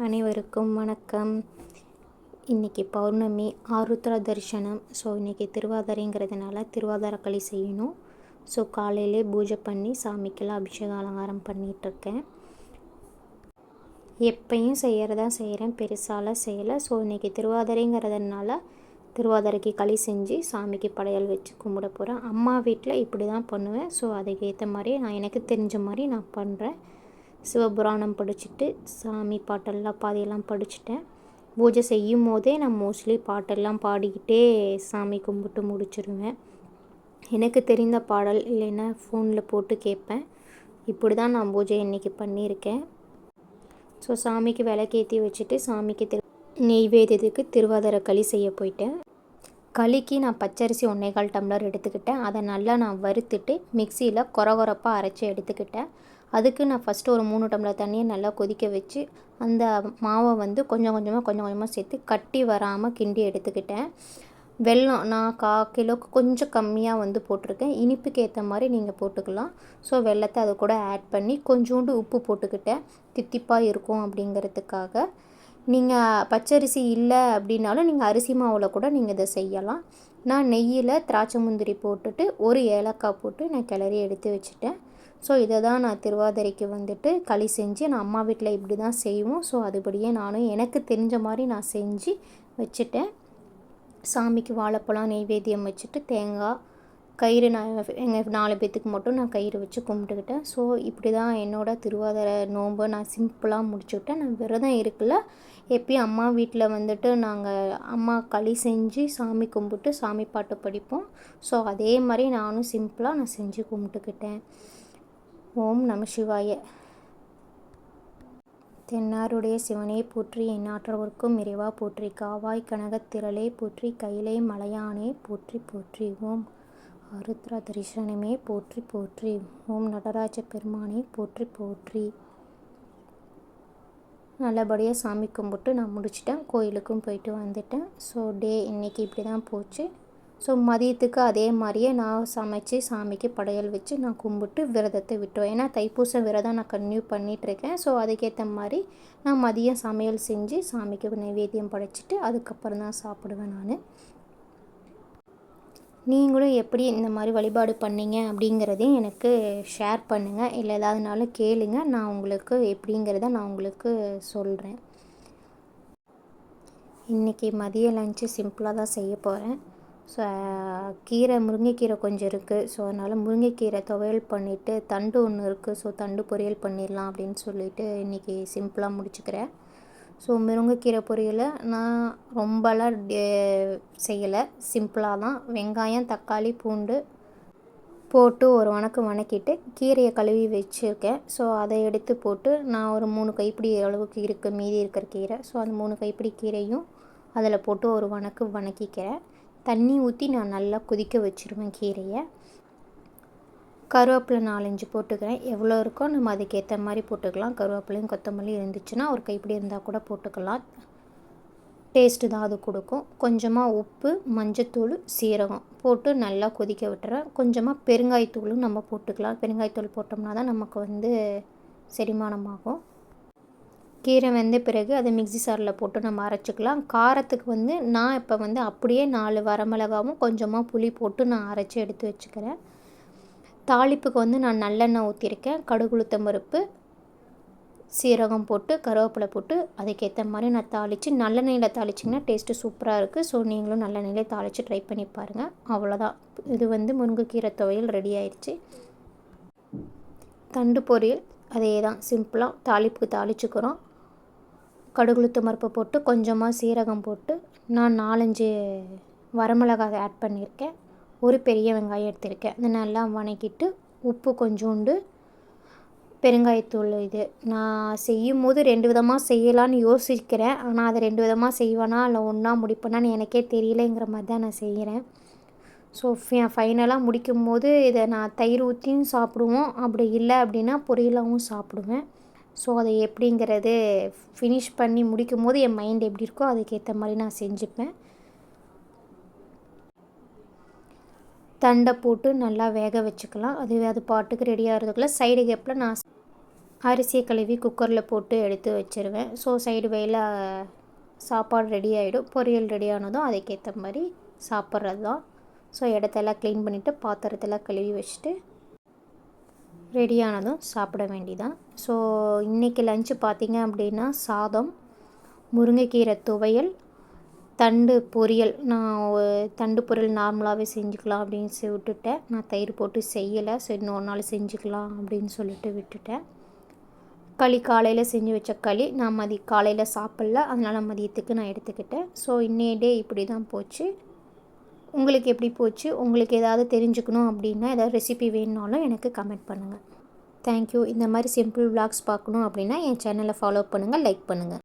அனைவருக்கும் வணக்கம். இன்றைக்கி பௌர்ணமி ஆருத்ரா தரிசனம். ஸோ இன்றைக்கி திருவாதிரைங்கிறதுனால திருவாதிரை களி செய்யணும். ஸோ காலையிலே பூஜை பண்ணி சாமிக்கெல்லாம் அபிஷேகம் அலங்காரம் பண்ணிகிட்ருக்கேன் எப்பையும் செய்கிறதா செய்கிறேன் பெருசாலாம் செய்யலை. ஸோ இன்றைக்கி திருவாதிரைங்கிறதுனால திருவாதிரைக்கு களி செஞ்சு சாமிக்கு படையல் வச்சு கும்பிட போகிறேன் அம்மா வீட்டில் இப்படி தான் பண்ணுவேன். ஸோ அதுக்கேற்ற மாதிரி நான் எனக்கு தெரிஞ்ச மாதிரி நான் பண்ணுறேன் சிவபுராணம் படிச்சுட்டு சாமி பாட்டெல்லாம் பாதியெல்லாம் படிச்சுட்டேன். பூஜை செய்யும் போதே நான் மோஸ்ட்லி பாட்டெல்லாம் பாடிக்கிட்டே சாமி கும்பிட்டு முடிச்சிருவேன். எனக்கு தெரிந்த பாடல் இல்லைன்னா ஃபோனில் போட்டு கேட்பேன். இப்படி தான் நான் பூஜை இன்றைக்கி பண்ணியிருக்கேன். ஸோ சாமிக்கு விளக்கேற்றி வச்சுட்டு சாமிக்கு திரு நெய்வேதியத்துக்கு திருவாதார களி செய்ய போயிட்டேன். களிக்கு நான் பச்சரிசி ஒன்றேகால் டம்ளர் எடுத்துக்கிட்டேன். அதை நல்லா நான் வறுத்துட்டு மிக்சியில் கொரகொரப்பாக அரைச்சி எடுத்துக்கிட்டேன். அதுக்கு நான் ஃபஸ்ட்டு ஒரு மூணு டம்ளர் தண்ணியை நல்லா கொதிக்க வச்சு அந்த மாவை வந்து கொஞ்சம் கொஞ்சமாக கொஞ்சம் கொஞ்சமாக சேர்த்து கட்டி வராமல் கிண்டி எடுத்துக்கிட்டேன். வெல்லம் நான் கா கிலோவுக்கு கொஞ்சம் கம்மியாக வந்து போட்டிருக்கேன். இனிப்புக்கு ஏற்ற மாதிரி நீங்கள் போட்டுக்கலாம். ஸோ வெள்ளத்தை அது கூட ஆட் பண்ணி கொஞ்சோண்டு உப்பு போட்டுக்கிட்டேன். தித்திப்பாக இருக்கும் அப்படிங்கிறதுக்காக. நீங்கள் பச்சரிசி இல்லை அப்படின்னாலும் நீங்கள் அரிசி மாவில் கூட நீங்கள் இதை செய்யலாம். நான் நெய்யில் திராட்சை முந்திரி போட்டுட்டு ஒரு ஏலக்காய் போட்டு நான் கிளறி எடுத்து வச்சுட்டேன். ஸோ இதை தான் நான் திருவாதிரைக்கு வந்துட்டு களி செஞ்சு நான் அம்மா வீட்டில் இப்படி தான் செய்வோம். ஸோ அதுபடியே நானும் எனக்கு தெரிஞ்ச மாதிரி நான் செஞ்சு வச்சுட்டேன். சாமிக்கு வாழைப்பழம் நெய்வேத்தியம் வச்சுட்டு தேங்காய் கயிறு நான் எங்கள் நாலு பேர்த்துக்கு மட்டும் நான் கயிறு வச்சு கும்பிட்டுக்கிட்டேன். ஸோ இப்படி தான் என்னோடய திருவாதிரை நோன்பு நான் சிம்பிளாக முடிச்சுக்கிட்டேன். நான் விரதம் இருக்குல்ல எப்பயும் அம்மா வீட்டில் வந்துட்டு நாங்கள் அம்மா களி செஞ்சு சாமி கும்பிட்டு சாமி பாட்டு படிப்போம். ஸோ அதே மாதிரி நானும் சிம்பிளாக நான் செஞ்சு கும்பிட்டுக்கிட்டேன். ஓம் நம சிவாய. தென்னாருடைய சிவனே போற்றி எந்நாற்றவர்க்கும் இறைவா போற்றி காவாய் கனகத்திரளே போற்றி கைலை மலையானே போற்றி போற்றி. ஓம் ஆருத்ரா தரிசனமே போற்றி போற்றி. ஓம் நடராஜ பெருமானே போற்றி போற்றி. நல்லபடியாக சாமி கும்பிட்டு நான் முடிச்சிட்டேன். கோயிலுக்கும் போயிட்டு வந்துட்டேன். ஸோ டே இன்றைக்கி இப்படி தான் போச்சு. ஸோ மதியத்துக்கு அதே மாதிரியே நான் சமைச்சு சாமிக்கு படையல் வச்சு நான் கும்பிட்டு விரதத்தை விட்டோம் ஏன்னா தைப்பூசம் விரதம் நான் கன்டினியூ பண்ணிகிட்ருக்கேன் ஸோ அதுக்கேற்ற மாதிரி நான் மதியம் சமையல் செஞ்சு சாமிக்கு நைவேத்தியம் படைச்சிட்டு அதுக்கப்புறம் தான் சாப்பிடுவேன் நான். நீங்களும் எப்படி இந்த மாதிரி வழிபாடு பண்ணீங்க அப்படிங்கிறதையும் எனக்கு ஷேர் பண்ணுங்கள் இல்லை ஏதாவதுனாலும் கேளுங்க. நான் உங்களுக்கு எப்படிங்கிறத நான் உங்களுக்கு சொல்கிறேன் இன்றைக்கி மதிய லஞ்சு சிம்பிளாக தான் செய்ய போகிறேன் ஸோ கீரை முருங்கைக்கீரை கொஞ்சம் இருக்குது ஸோ அதனால் முருங்கைக்கீரை துவையல் பண்ணிவிட்டு தண்டு ஒன்று இருக்குது ஸோ தண்டு பொரியல் பண்ணிடலாம் அப்படின்னு சொல்லிட்டு இன்றைக்கி சிம்பிளாக முடிச்சுக்கிறேன். ஸோ முருங்கைக்கீரை பொரியலை நான் ரொம்பலாம் செய்யலை. சிம்பிளாக தான். வெங்காயம் தக்காளி பூண்டு போட்டு ஒரு வணக்கு வணக்கிட்டு கீரையை கழுவி வச்சுருக்கேன். ஸோ அதை எடுத்து போட்டு நான் ஒரு மூணு கைப்பிடி அளவுக்கு இருக்குது மீதி இருக்கிற கீரை. ஸோ அந்த மூணு கைப்பிடி கீரையும் அதில் போட்டு ஒரு வணக்கு வணக்கிக்கிறேன். தண்ணி ஊற்றி நான் நல்லா கொதிக்க வச்சுருவேன் கீரையை. கருவேப்பிலை நாலஞ்சு போட்டுக்கிறேன். எவ்வளோ இருக்கோ நம்ம அதுக்கேற்ற மாதிரி போட்டுக்கலாம். கருவேப்பிலையும் கொத்தமல்லி இருந்துச்சுன்னா ஒரு கைப்பிடி இருந்தால் கூட போட்டுக்கலாம். டேஸ்ட்டு தான் அது கொடுக்கும். கொஞ்சமாக உப்பு மஞ்சத்தூள் சீரகம் போட்டு நல்லா கொதிக்க விட்டுறேன். கொஞ்சமாக பெருங்காயத்தூளும் நம்ம போட்டுக்கலாம். பெருங்காயத்தூள் போட்டோம்னா தான் நமக்கு வந்து செரிமானமாகும். கீரை வெந்த பிறகு அதை மிக்சி சாரில் போட்டு நம்ம அரைச்சிக்கலாம். காரத்துக்கு வந்து நான் இப்போ வந்து அப்படியே நாலு வரமிளகாவும் கொஞ்சமாக புளி போட்டு நான் அரைச்சி எடுத்து வச்சுக்கிறேன். தாளிப்புக்கு வந்து நான் நல்லெண்ணெய் ஊற்றிருக்கேன் கடுகுளுத்தம் பருப்பு சீரகம் போட்டு கருவேப்பிலை போட்டு அதுக்கேற்ற மாதிரி நான் தாளித்து நல்லெண்ணெயில் தாளிச்சிங்கன்னா டேஸ்ட்டு சூப்பராக இருக்குது ஸோ நீங்களும் நல்லெண்ணெயிலே தாளித்து ட்ரை பண்ணி பாருங்கள் அவ்வளோதான் இது வந்து முருங்கைக்கீரை துவையல் ரெடி ஆயிடுச்சு தண்டு பொரியல் அதே தான் சிம்பிளாக தாளிப்புக்கு தாளிச்சுக்கிறோம். கடுகுளுத்து மருப்பு போட்டு கொஞ்சமாக சீரகம் போட்டு நான் நாலஞ்சு வரமிளகாய் ஆட் பண்ணியிருக்கேன். ஒரு பெரிய வெங்காயம் எடுத்திருக்கேன். அதை நல்லா வணக்கிட்டு உப்பு கொஞ்சோண்டு பெருங்காயத்தூள் இது. நான் செய்யும் போது ரெண்டு விதமாக செய்யலான்னு யோசிக்கிறேன். ஆனால் அதை ரெண்டு விதமாக செய்வேனா இல்லை ஒன்றா முடிப்பேனான்னு எனக்கே தெரியலைங்கிற மாதிரி தான் நான் செய்கிறேன். ஸோ ஃபைனலாக முடிக்கும் போது இதை நான் தயிர் ஊற்றியும் சாப்பிடுவோம். அப்படி இல்லை அப்படின்னா பொரியலாகவும் சாப்பிடுவேன். ஸோ அதை எப்படிங்கிறது ஃபினிஷ் பண்ணி முடிக்கும் போது என் மைண்ட் எப்படி இருக்கோ அதுக்கேற்ற மாதிரி நான் செஞ்சுப்பேன். தண்டை போட்டு நல்லா வேக வச்சுக்கலாம். அது அது பாட்டுக்கு ரெடி ஆகிறதுக்குள்ள சைடு கேப்பில் நான் அரிசியை கழுவி குக்கரில் போட்டு எடுத்து வச்சுருவேன். ஸோ சைடு வேல சாப்பாடு ரெடி ஆகிடும் பொரியல் ரெடி ஆனதும் அதுக்கேற்ற மாதிரி சாப்பிட்றது தான் ஸோ இடத்தெல்லாம் க்ளீன் பண்ணிவிட்டு பாத்திரத்தெல்லாம் கழுவி வச்சுட்டு ரெடியானதும் சாப்பிட வேண்டிதான். ஸோ இன்றைக்கி லஞ்சு பார்த்திங்க அப்படின்னா சாதம் முருங்கைக்கீரை துவையல் தண்டு பொரியல். நான் தண்டு பொரியல் நார்மலாகவே செஞ்சுக்கலாம் அப்படின்னு விட்டுட்டேன். நான் தயிர் போட்டு செய்யலை. சரி இன்னொரு நாள் செஞ்சுக்கலாம் அப்படின்னு சொல்லிட்டு விட்டுட்டேன். களி காலையில் செஞ்சு வச்ச களி நான் மதி காலையில் சாப்பிட்ல. அதனால் மதியத்துக்கு நான் எடுத்துக்கிட்டேன். ஸோ இன்னைய டே இப்படி தான் போச்சு. உங்களுக்கு எப்படி போச்சு? உங்களுக்கு ஏதாவது தெரிஞ்சுக்கணும் அப்படின்னா ஏதாவது ரெசிபி வேணுனாலும் எனக்கு கமெண்ட் பண்ணுங்கள் தேங்க்யூ இந்த மாதிரி சிம்பிள் விளாக்ஸ் பார்க்கணும் அப்படின்னா என் சேனலை ஃபாலோ பண்ணுங்கள் லைக் பண்ணுங்கள்